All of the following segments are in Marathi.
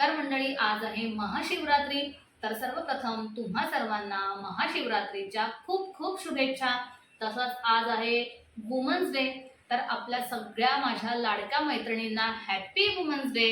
तर मंडळी आज आहे महाशिवरात्री. तर सर्वप्रथम तुम्हा सर्वांना महाशिवरात्रीच्या खूप खूप शुभेच्छा. तसंच आज आहे वुमन्स डे तर आपल्या सगळ्या माझ्या लाडक्या मैत्रिणींना हॅपी वुमन्स डे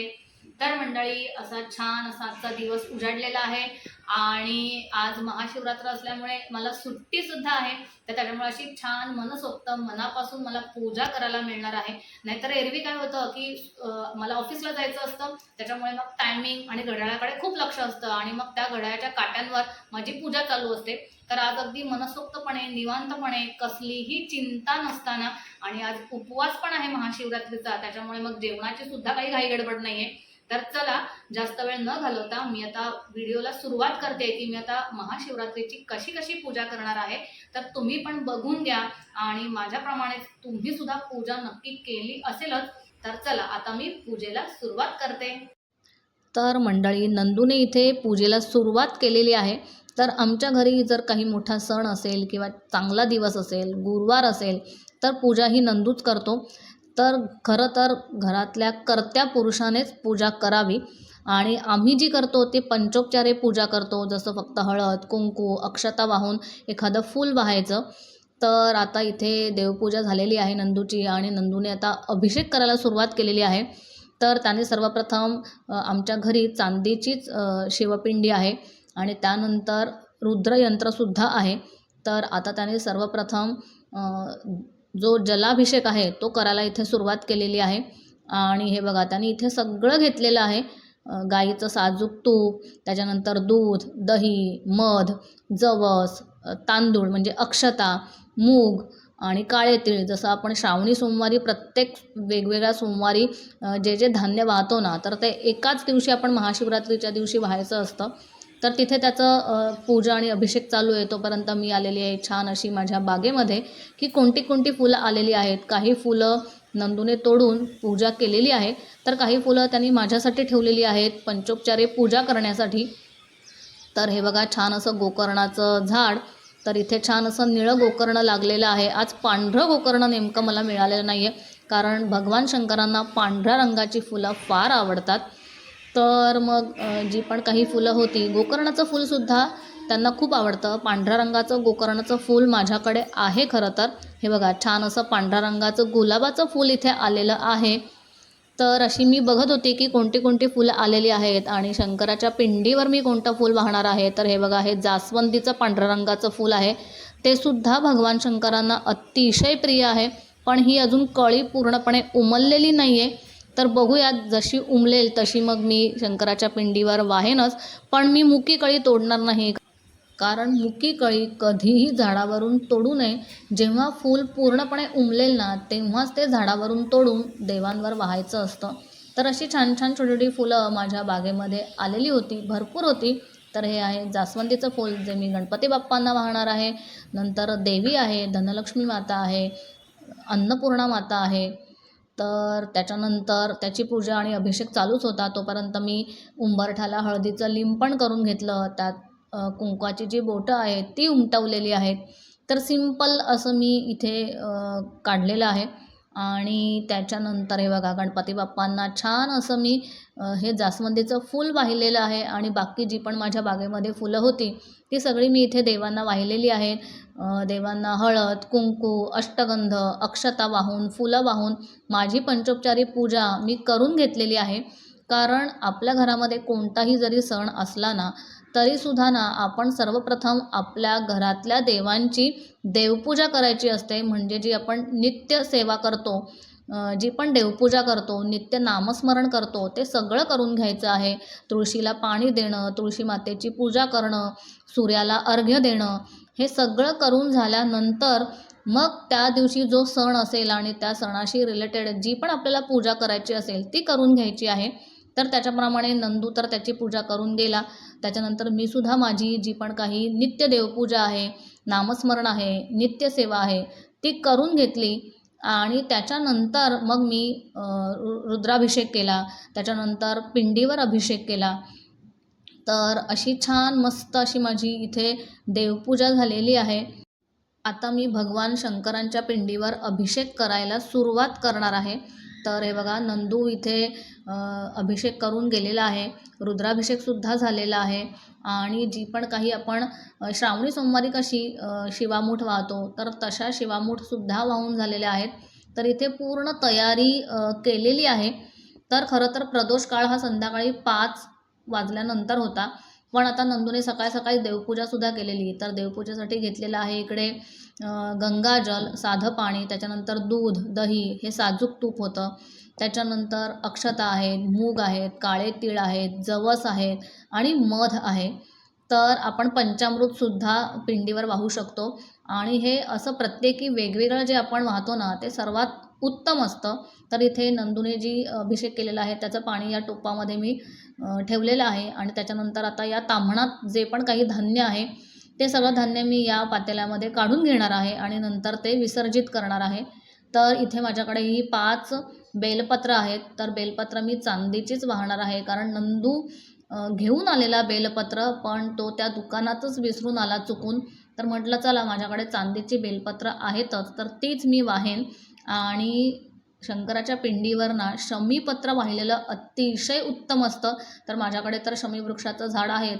तर मंडळी असा छान असा आजचा दिवस उजाडलेला आहे. आणि आज महाशिवरात्र असल्यामुळे मला सुट्टी सुद्धा आहे. तर त्याच्यामुळे अशी छान मनसोक्त मनापासून मला पूजा करायला मिळणार आहे. नाहीतर एरवी काय होतं की मला ऑफिसला जायचं असतं. त्याच्यामुळे मग टायमिंग आणि घड्याळाकडे खूप लक्ष असतं. आणि मग त्या घड्याळाच्या काट्यांवर माझी पूजा चालू असते. तर आज अगदी मनसोक्तपणे निवांतपणे कसलीही चिंता नसताना आणि आज उपवास पण आहे महाशिवरात्रीचा. त्याच्यामुळे मग जेवणाची सुद्धा काही घाई गडबड नाही आहे तर चला जास्त वेळ न घालवता मी आता व्हिडिओला सुरुवात करते की मी आता महाशिवरात्रीची कशी कशी पूजा करणार आहे. तर तुम्ही पण बघून घ्या आणि माझ्याप्रमाणेच तुम्ही सुद्धा पूजा नक्की केली असेलच तर चला आता मी पूजेला सुरुवात करते. तर मंडळी नंदूने इथे पूजेला सुरुवात केलेली आहे. तर आमच्या घरी जर काही मोठा सण असेल किंवा चांगला दिवस असेल गुरुवार असेल तर पूजा ही नंदूच करतो. तर खरं तर घरातल्या कर्त्या पुरुषानेच पूजा करावी. आणि आम्ही जी करतो ते पंचोपचारे पूजा करतो. जसं फक्त हळद कुंकू अक्षता वाहून एखादं फूल वाहायचं. तर आता इथे देवपूजा झालेली आहे नंदूची आणि नंदूने आता अभिषेक करायला सुरुवात केलेली आहे. तर त्याने सर्वप्रथम आमच्या घरी चांदीचीच शिवपिंडी आहे आणि त्यानंतर रुद्रयंत्रसुद्धा आहे. तर आता त्याने सर्वप्रथम जो जलाभिषेक आहे तो करायला इथे सुरुवात केलेली आहे. आणि हे बघा त्याने इथे सगळं घेतलेलं आहे. गाईचं साजूक तूप त्याच्यानंतर दूध दही मध जवस तांदूळ म्हणजे अक्षता मूग आणि काळे तीळ. जसं आपण श्रावणी सोमवारी प्रत्येक वेगवेगळ्या सोमवारी जे जे धान्य वाहतो ना तर ते एकाच दिवशी आपण महाशिवरात्रीच्या दिवशी व्हायचं असतं. तर तिथे त्याचं पूजा आणि अभिषेक चालू आहे. तोपर्यंत मी आलेली आहे छान अशी माझ्या बागेमध्ये की कोणती कोणती फुलं आलेली आहेत. काही फुलं नंदूने तोडून पूजा केलेली आहे. तर काही फुलं त्यांनी माझ्यासाठी ठेवलेली आहेत. पंचोपचारे पूजा करण्यासाठी. तर हे बघा छान असं गोकर्णाचं झाड. तर इथे छान असं निळं गोकर्ण लागलेलं आहे. आज पांढरं गोकर्ण नेमकं मला मिळालेलं नाही आहे कारण भगवान शंकरांना पांढऱ्या रंगाची फुलं फार आवडतात. तर मग जी पण काही फुलं होती गोकर्णाचं फूलसुद्धा त्यांना खूप आवडतं. पांढऱ्या रंगाचं गोकर्णाचं फूल माझ्याकडे आहे खरं तर. हे बघा छान असं पांढऱ्या रंगाचं गुलाबाचं फूल इथे आलेलं आहे. तर अशी मी बघत होती की कोणती कोणती फुलं आलेली आहेत आणि शंकराच्या पिंडीवर मी कोणतं फूल वाहणार आहे. तर हे बघा हे जास्वंदीचं पांढऱ्या रंगाचं फूल आहे. ते सुद्धा भगवान शंकरांना अतिशय प्रिय आहे. पण ही अजून कळी पूर्णपणे उमललेली नाही आहे तर बघूयात जशी उमलेल तशी मग मी शंकराच्या पिंडीवर वाहेनच पण मी मुकी कळी तोडणार नाही. कारण मुकी कळी कधीही झाडावरून तोडू नये. जेव्हा फूल पूर्णपणे उमलेल ना तेव्हाच ते झाडावरून तोडून देवांवर वाहायचं असतं. तर अशी छान छान छोटी छोटी फुलं माझ्या बागेमध्ये आलेली होती भरपूर होती. तर हे आहे जास्वंदीचं फूल जे मी गणपती बाप्पांना वाहणार आहे. नंतर देवी आहे धनलक्ष्मी माता आहे अन्नपूर्णा माता आहे. तर त्याच्यानंतर त्याची पूजा आणि अभिषेक चालूच होता. तोपर्यंत मी उंबरठाला हळदीचं लिंपण करून घेतलं. त्यात कुंकवाची जी बोटं आहेत ती उमटवलेली आहेत. तर सिंपल असं मी इथे काढलेलं आहे. आणि त्याच्यानंतर हे बघा गणपती बाप्पांना छान असं मी हे जास्वंदीचं फूल वाहिलेलं आहे आणि बाकी जी पण माझ्या बागेमध्ये फुलं होती ती सगळी मी इथे देवांना वाहिलेली आहेत देवांना हळद कुंकू अष्टगंध अक्षता वाहून फुलं वाहून माझी पंचोपचारी पूजा मी करून घेतलेली आहे. कारण आपल्या घरामध्ये कोणताही जरी सण असला ना तरीसुद्धा ना आपण सर्वप्रथम आपल्या घरातल्या देवांची देवपूजा करायची असते. म्हणजे जी आपण नित्य सेवा करतो जी पण देवपूजा करतो नित्य नामस्मरण करतो ते सगळं करून घ्यायचं आहे. तुळशीला पाणी देणं तुळशी मातेची पूजा करणं सूर्याला अर्घ्य देणं हे सगळं करून झाल्यानंतर मग त्या दिवशी जो सण असेल आणि त्या सणाशी रिलेटेड जी पण आपल्याला पूजा करायची असेल ती करून घ्यायची आहे. तर त्याच्याप्रमाणे नंदू तर त्याची पूजा करून गेला. त्याच्यानंतर मी सुद्धा माझी जी पण काही नित्य देवपूजा आहे नामस्मरण आहे नित्यसेवा आहे ती करून घेतली. आणि त्याच्यानंतर मग मी रु- रुद्राभिषेक केला. त्याच्यानंतर पिंडीवर अभिषेक केला. तर अशी छान मस्त अशी माझी इथे देवपूजा झालेली आहे. आता मी भगवान शंकरांच्या पिंडीवर अभिषेक करायला सुरुवात करणार आहे. तर हे बघा नंदू इथे अभिषेक करून गेलेला आहे. रुद्राभिषेकसुद्धा झालेला आहे. आणि जी पण काही आपण श्रावणी सोमवारी कशी शिवामूठ वाहतो तर तशा शिवामूठसुद्धा वाहून झालेल्या आहेत. तर इथे पूर्ण तयारी केलेली आहे. तर खरं तर प्रदोष काळ हा संध्याकाळी पाच वाजल्यानंतर होता. पण आता नंदूने सकाळी सकाळी देवपूजासुद्धा केलेली. तर देवपूजेसाठी घेतलेला आहे इकडे गंगाजल साधं पाणी त्याच्यानंतर दूध दही हे साजूक तूप होतं. त्याच्यानंतर अक्षता आहेत मूग आहेत काळे तीळ आहेत जवस आहेत आणि मध आहे. तर आपण पंचामृतसुद्धा पिंडीवर वाहू शकतो. आणि हे असं प्रत्येकी वेगवेगळं जे आपण वाहतो ना ते सर्वात उत्तम असतं. तर इथे नंदूने जी अभिषेक केलेला आहे. त्याचं पाणी या टोपामध्ये मी ठेवलेलं आहे. आणि त्याच्यानंतर आता या ताम्हणात जे पण काही धान्य आहे ते सगळं धान्य मी या पातेल्यामध्ये काढून घेणार आहे आणि नंतर ते विसर्जित करणार आहे. तर इथे माझ्याकडे ही पाच बेलपत्र आहेत. तर बेलपत्र मी चांदीचीच वाहणार आहे. कारण नंदू घेऊन आलेला बेलपत्र पण तो त्या दुकानातच विसरून आला चुकून. तर म्हटलं चला माझ्याकडे चांदीची बेलपत्र आहेतच. तर तीच मी वाहेन. आणि शंकराच्या पिंडीवर ना शमीपत्र वाहिलेलं अतिशय उत्तम असतं. तर माझ्याकडे तर शमी वृक्षाचं झाड आहे.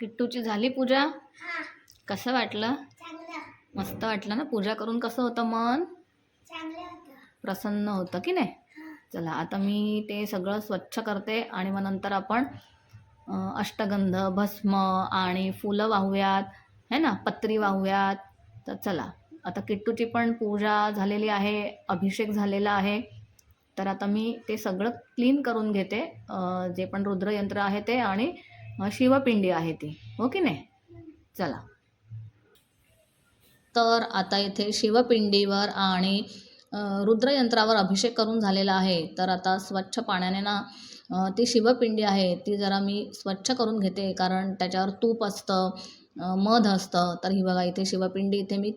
किट्टूची झाली पूजा? हा. कसं वाटलं? मस्त वाटलं ना? पूजा करून कसं होतं मन? प्रसन्न होतं की नाही? चला आता मी ते सगळं स्वच्छ करते आणि मग नंतर आपण अष्टगंध भस्म आणि फुलं वाहूयात है ना? पत्री वाहूयात. तर चला आता किट्टूची पण पूजा झालेली आहे अभिषेक झालेला आहे. तर आता मी ते सगळं क्लीन करून घेते. जे पण रुद्रयंत्र आहे ते आणि शिवपिंडी आहे ती. हो की नाही? चला. तर आता इथे शिवपिंडीवर आणि रुद्रयंत्रावर अभिषेक करून झालेला आहे. तर आता स्वच्छ पाण्याने ना ती शिवपिंडी आहे ती जरा मी स्वच्छ करून घेते कारण त्याच्यावर तूप असतं मध असतं. तर ही बघा इथे शिवपिंडी इथे मी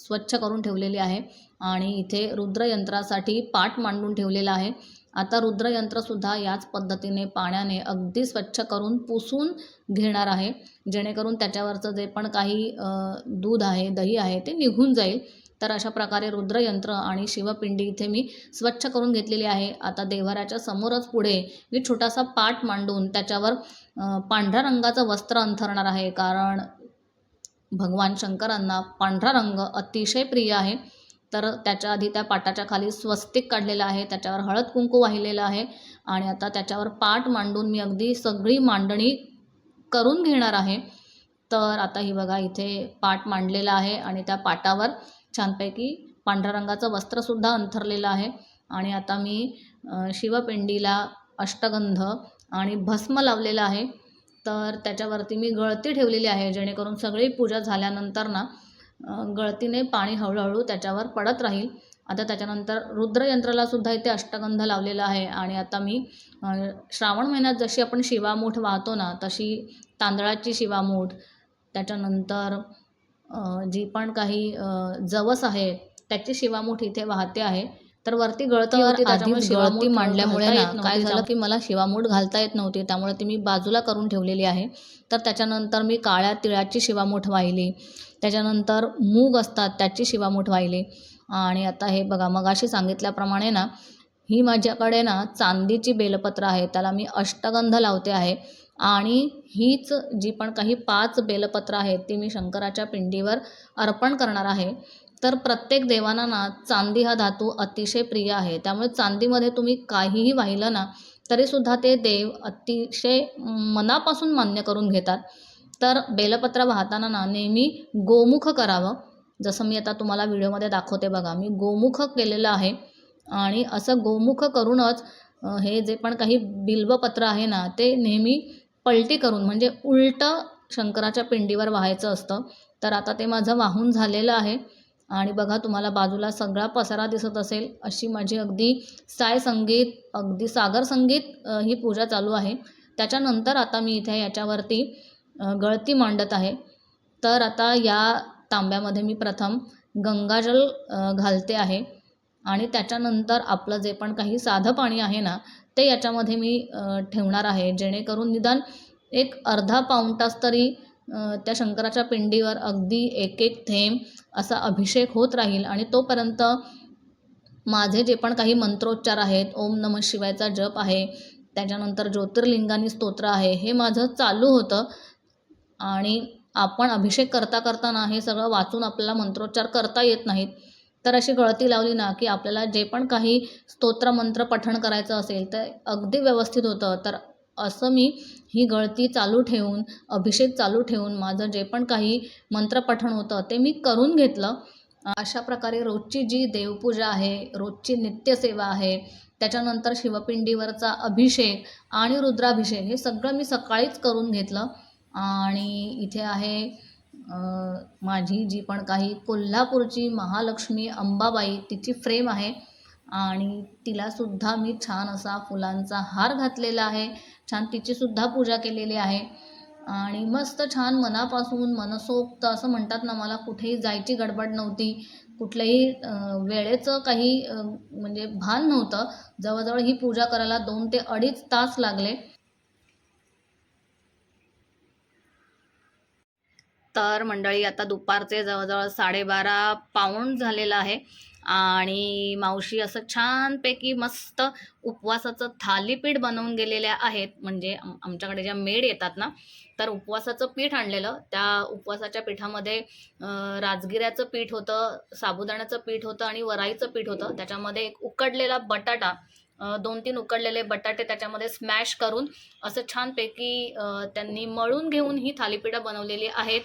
स्वच्छ करून ठेवलेली आहे आणि इथे रुद्रयंत्रासाठी पाट मांडून ठेवलेला आहे. आता रुद्रयंत्रसुद्धा याच पद्धतीने पाण्याने अगदी स्वच्छ करून पुसून घेणार आहे. जेणेकरून त्याच्यावरचं जे पण काही दूध आहे दही आहे ते निघून जाईल. तर अशा प्रकारे रुद्रयंत्र आणि शिवपिंडी इथे मी स्वच्छ करून घेतलेली आहे. आता देव्हाऱ्याच्या समोरच पुढे मी छोटासा पाट मांडून त्याच्यावर पांढऱ्या रंगाचं वस्त्र अंथरणार आहे. कारण भगवान शंकरांना पांढरा रंग अतिशय प्रिय आहे. तर त्याच्या आधी त्या पाटाच्या खाली स्वस्तिक काढलेलं आहे. त्याच्यावर हळद कुंकू वाहिलेलं आहे. आणि आता त्याच्यावर पाट मांडून मी अगदी सगळी मांडणी करून घेणार आहे. तर आता ही बघा इथे पाट मांडलेला आहे आणि त्या पाटावर छानपैकी पांढऱ्या रंगाचं वस्त्रसुद्धा अंथरलेलं आहे. आणि आता मी शिवपिंडीला अष्टगंध आणि भस्म लावलेलं आहे. तर त्याच्यावरती मी गळती ठेवलेली आहे जेणेकरून सगळी पूजा झाल्यानंतर ना गळतीने पाणी हळूहळू त्याच्यावर पडत राहील. आता त्याच्यानंतर रुद्रयंत्रालासुद्धा इथे अष्टगंध लावलेला आहे आणि आता मी श्रावण महिन्यात जशी आपण शिवामूठ वाहतो ना तशी तांदळाची शिवामूठ त्याच्यानंतर जी पण काही जवस आहे त्याची शिवामूठ इथे वाहते आहे. तर वरती गळती होती त्याच्यामुळे मांडल्यामुळे ना काय झालं की मला शिवामूठ घालता येत नव्हती त्यामुळे ती मी बाजूला करून ठेवलेली आहे. तर त्याच्यानंतर मी काळ्या तिळाची शिवामूठ वाहिली. त्याच्यानंतर मूग असतात त्याची शिवामूठ वाहिली. आणि आता हे बघा मगाशी सांगितल्याप्रमाणे ना ही माझ्याकडे ना चांदीची बेलपत्र आहे त्याला मी अष्टगंध लावते आहे. आणि हीच जी पण काही पाच बेलपत्र आहेत ती मी शंकराच्या पिंडीवर अर्पण करणार आहे. तर प्रत्येक देवांना ना चांदी हा धातू अतिशय प्रिय आहे. त्यामुळे चांदीमध्ये तुम्ही काहीही वाहिलं ना तरीसुद्धा ते देव अतिशय मनापासून मान्य करून घेतात. तर बेलपत्र वाहताना ना नेहमी गोमुख करावं. जसं मी आता तुम्हाला व्हिडिओमध्ये दाखवते बघा मी गोमुख केलेलं आहे. आणि असं गोमुख करूनच हे जे पण काही बिल्वपत्र आहे ना ते नेहमी पलटी करून म्हणजे उलटं शंकराच्या पिंडीवर वाहायचं असतं. तर आता ते माझं वाहून झालेलं आहे. आणि बघा तुम्हाला बाजूला सगळा पसारा दिसत असेल अशी माझी अगदी साय संगीत अगदी सागर संगीत ही पूजा चालू आहे. त्याच्यानंतर आता मी इथे याच्यावरती गळती मांडत आहे. तर आता या तांब्यामध्ये मी प्रथम गंगाजल घालते आहे. आणि त्याच्यानंतर आपलं जे पण काही साधं पाणी आहे ना ते याच्यामध्ये मी ठेवणार आहे. जेणेकरून निदान एक अर्धा पाऊण तास तरी त्या शंकराच्या पिंडीवर अगदी एक एक थेंब असा अभिषेक होत राहील आणि तोपर्यंत माझे जे पण काही मंत्रोच्चार आहेत ओम नम शिवायचा जप आहे त्याच्यानंतर ज्योतिर्लिंगानी स्तोत्र आहे हे माझं चालू होतं. आणि आपण अभिषेक करता करताना हे सगळं वाचून आपल्याला मंत्रोच्चार करता येत नाहीत. तर अशी गळती लावली ना की आपल्याला जे पण काही स्तोत्र मंत्र पठण करायचं असेल तर अगदी व्यवस्थित होतं. तर असं मी ही गळती चालू ठेवून अभिषेक चालू ठेवून माझं जे पण काही मंत्रपठण होतं ते मी करून घेतलं. अशा प्रकारे रोजची जी देवपूजा आहे रोजची नित्यसेवा आहे त्याच्यानंतर शिवपिंडीवरचा अभिषेक आणि रुद्राभिषेक हे सगळं मी सकाळीच करून घेतलं. आणि इथे आहे माझी जी पण काही कोल्हापूरची महालक्ष्मी अंबाबाई तिची फ्रेम आहे. आणि तिलासुद्धा मी छान असा फुलांचा हार घातलेला आहे. छान तिचीसुद्धा पूजा केलेली आहे. आणि मस्त छान मनापासून मनसोक्त असं म्हणतात ना मला कुठेही जायची गडबड नव्हती. कुठल्याही वेळेचं काही म्हणजे भान नव्हतं. जवळजवळ ही पूजा करायला दोन ते अडीच तास लागले. तर मंडळी आता दुपारचे जवळजवळ साडेबारा पाऊंड झालेलं आहे. आणि मावशी असं छानपैकी मस्त उपवासाचं थालीपीठ बनवून गेलेल्या आहेत. म्हणजे आमच्याकडे ज्या मेड येतात ना तर उपवासाचं पीठ आणलेलं. त्या उपवासाच्या पिठामध्ये राजगिऱ्याचं पीठ होतं साबुदाण्याचं पीठ होतं आणि वराईचं पीठ होतं. त्याच्यामध्ये एक उकडलेला बटाटा दोन तीन उकडलेले बटाटे त्याच्यामध्ये स्मॅश करून असं छानपैकी त्यांनी मळून घेऊन ही थालीपीठं बनवलेली आहेत.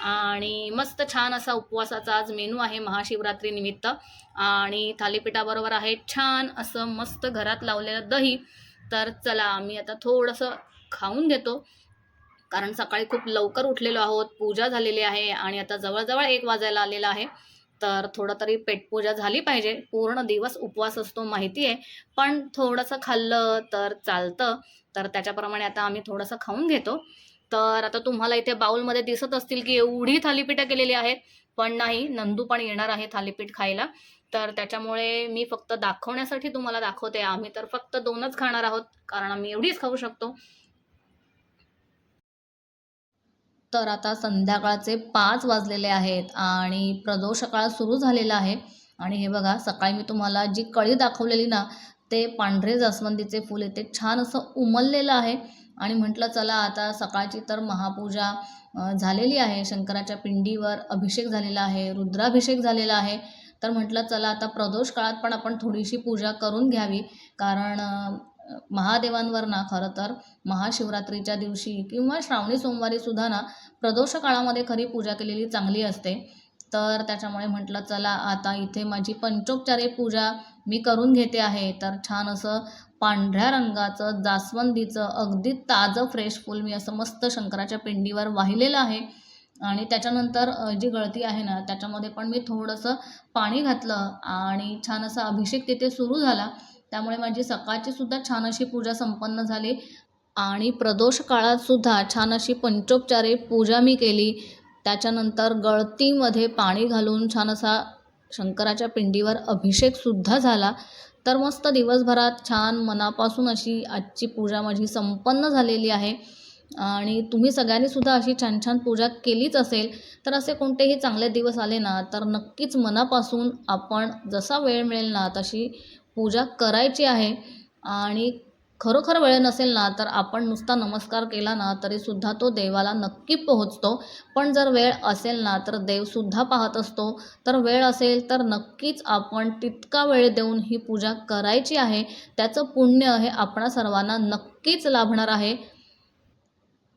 आणि मस्त छान असा उपवासाचा आज मेनू आहे महाशिवरात्री निमित्त. आणि थालीपीठाबरोबर आहे छान असं मस्त घरात लावलेलं दही. तर चला आम्ही आता थोडंसं खाऊन घेतो. कारण सकाळी खूप लवकर उठलेलो आहोत पूजा झालेली आहे आणि आता जवळजवळ एक वाजायला आलेला आहे. तर थोडं तरी पेटपूजा झाली पाहिजे. पूर्ण दिवस उपवास असतो माहिती आहे. पण थोडंसं खाल्लं तर चालतं. तर त्याच्याप्रमाणे आता आम्ही थोडंसं खाऊन घेतो. तर आता तुम्हाला इथे बाउलमध्ये दिसत असतील की एवढी थालीपीठं केलेली आहेत. पण नाही नंदू पण येणार आहे थालीपीठ खायला. तर त्याच्यामुळे मी फक्त दाखवण्यासाठी तुम्हाला दाखवते. आम्ही तर फक्त दोनच खाणार आहोत कारण आम्ही एवढीच खाऊ शकतो. तर आता संध्याकाळचे पाच वाजलेले आहेत आणि प्रदोषकाळ सुरू झालेला आहे. आणि हे बघा सकाळी मी तुम्हाला जी कळी दाखवलेली ना ते पांढरे जास्वंदीचे फूल आहे छान असं उमललेलं आहे. आणि म्हटलं चला आता सकाळची तर महापूजा झालेली आहे. शंकराच्या पिंडीवर अभिषेक झालेला आहे रुद्राभिषेक झालेला आहे. तर म्हटलं चला आता प्रदोष काळात पण आपण थोडीशी पूजा करून घ्यावी. कारण महादेवांवर ना खरं तर महाशिवरात्रीच्या दिवशी किंवा श्रावणी सोमवारी सुद्धा ना प्रदोष काळामध्ये खरी पूजा केलेली चांगली असते. तर त्याच्यामुळे म्हटलं चला आता इथे माझी पंचोपचारे पूजा मी करून घेते आहे. तर छान असं पांढऱ्या रंगाचं जास्वंदीचं अगदी ताजं फ्रेश फूल मी असं मस्त शंकराच्या पिंडीवर वाहिलेलं आहे. आणि त्याच्यानंतर जी गळती आहे ना त्याच्यामध्ये पण मी थोडंसं पाणी घातलं आणि छान असा अभिषेक तिथे सुरू झाला. त्यामुळे माझी सकाळची सुद्धा छान अशी पूजा संपन्न झाली. आणि प्रदोष काळात सुद्धा छान अशी पंचोपचारे पूजा मी केली. त्याच्यानंतर गळतीमध्ये पाणी घालून छान असा शंकराच्या पिंडीवर अभिषेकसुद्धा झाला. तर मस्त दिवसभरात छान मनापासून अशी आजची पूजा माझी संपन्न झालेली आहे. आणि तुम्ही सगळ्यांनी सुद्धा अशी छान छान पूजा केलीच असेल तर असे कोणतेही चांगले दिवस आले ना तर नक्कीच मनापासून आपण जसा वेळ मिळेल ना तशी पूजा करायची आहे. आणि खरोखर वेळ नसेल ना तर आपण नुसता नमस्कार केला ना तरीसुद्धा तो देवाला नक्की पोहोचतो. पण जर वेळ असेल ना तर देवसुद्धा पाहत असतो. तर वेळ असेल तर नक्कीच आपण तितका वेळ देऊन ही पूजा करायची आहे. त्याचं पुण्य हे आपणा सर्वांना नक्कीच लाभणार आहे.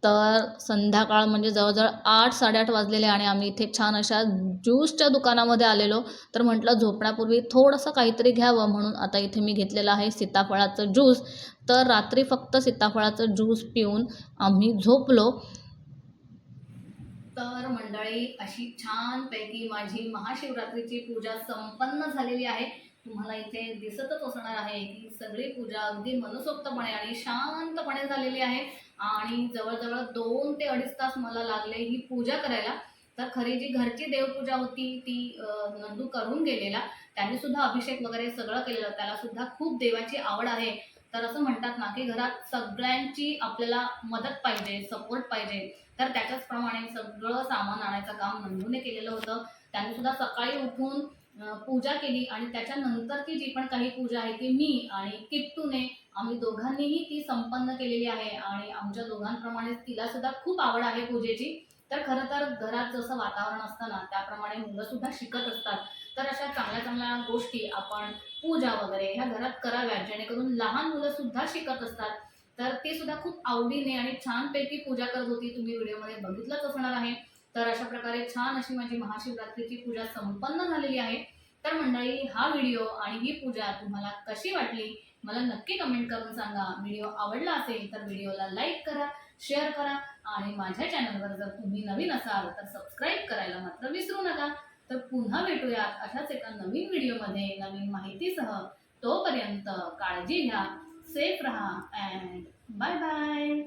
तर संध्याकाळ म्हणजे जवळजवळ आठ साडेआठ वाजलेले आणि आम्ही इथे छान अशा ज्यूसच्या दुकानामध्ये आलेलो. तर म्हटलं झोपण्यापूर्वी थोडंसं काहीतरी घ्यावं म्हणून आता इथे मी घेतलेलं आहे सीताफळाचं ज्यूस. तर रात्री फक्त सीताफळाचं ज्यूस पिऊन आम्ही झोपलो. तर मंडळी अशी छानपैकी माझी महाशिवरात्रीची पूजा संपन्न झालेली आहे. तुम्हाला इथे दिसतच असणार आहे की सगळी पूजा अगदी मनसोक्तपणे आणि शांतपणे झालेली आहे. आणि जवळजवळ दोन ते अडीच तास मला लागले ही पूजा करायला. तर खरी जी घरची देवपूजा होती ती नंदू करून गेलेला. त्यांनी सुद्धा अभिषेक वगैरे सगळं केलेलं. त्याला सुद्धा खूप देवाची आवड आहे. तर असं म्हणतात ना की घरात सगळ्यांची आपल्याला मदत पाहिजे सपोर्ट पाहिजे. तर त्याच्याचप्रमाणे सगळं सामान आणायचं काम नंदूने केलेलं होतं. त्याने सुद्धा सकाळी उठून पूजा केली आणि त्याच्यानंतरची जी पण काही पूजा आहे ती मी आणि किट्टूने आम्ही दोघांनीही ती संपन्न केलेली आहे आणि आमच्या दोघांप्रमाणे तिला सुद्धा खूप आवड आहे पूजेची. तर खरं तर घरात जसं वातावरण असतं ना त्याप्रमाणे मुलं सुद्धा शिकत असतात. तर अशा चांगल्या चांगल्या गोष्टी आपण पूजा वगैरे ह्या घरात कराव्यात जेणेकरून लहान मुलं सुद्धा शिकत असतात. तर ती सुद्धा खूप आवडीने आणि छानपैकी पूजा करत होती. तुम्ही व्हिडिओमध्ये बघितलंच असणार आहे. तर अशा प्रकारे छान अशी माझी महाशिवरात्रीची पूजा संपन्न झालेली आहे. तर मंडळी हा व्हिडिओ आणि ही पूजा तुम्हाला कशी वाटली? मला नक्की कमेंट करून सांगा. व्हिडिओ आवडला असेल तर व्हिडिओला लाईक करा शेअर करा आणि माझ्या चॅनलवर जर तुम्ही नवीन असाल तर सबस्क्राईब करायला मात्र विसरू नका. तर पुन्हा भेटूयात अशाच एका नवीन व्हिडिओमध्ये नवीन माहितीसह. तोपर्यंत काळजी घ्या सेफ राहा अँड बाय बाय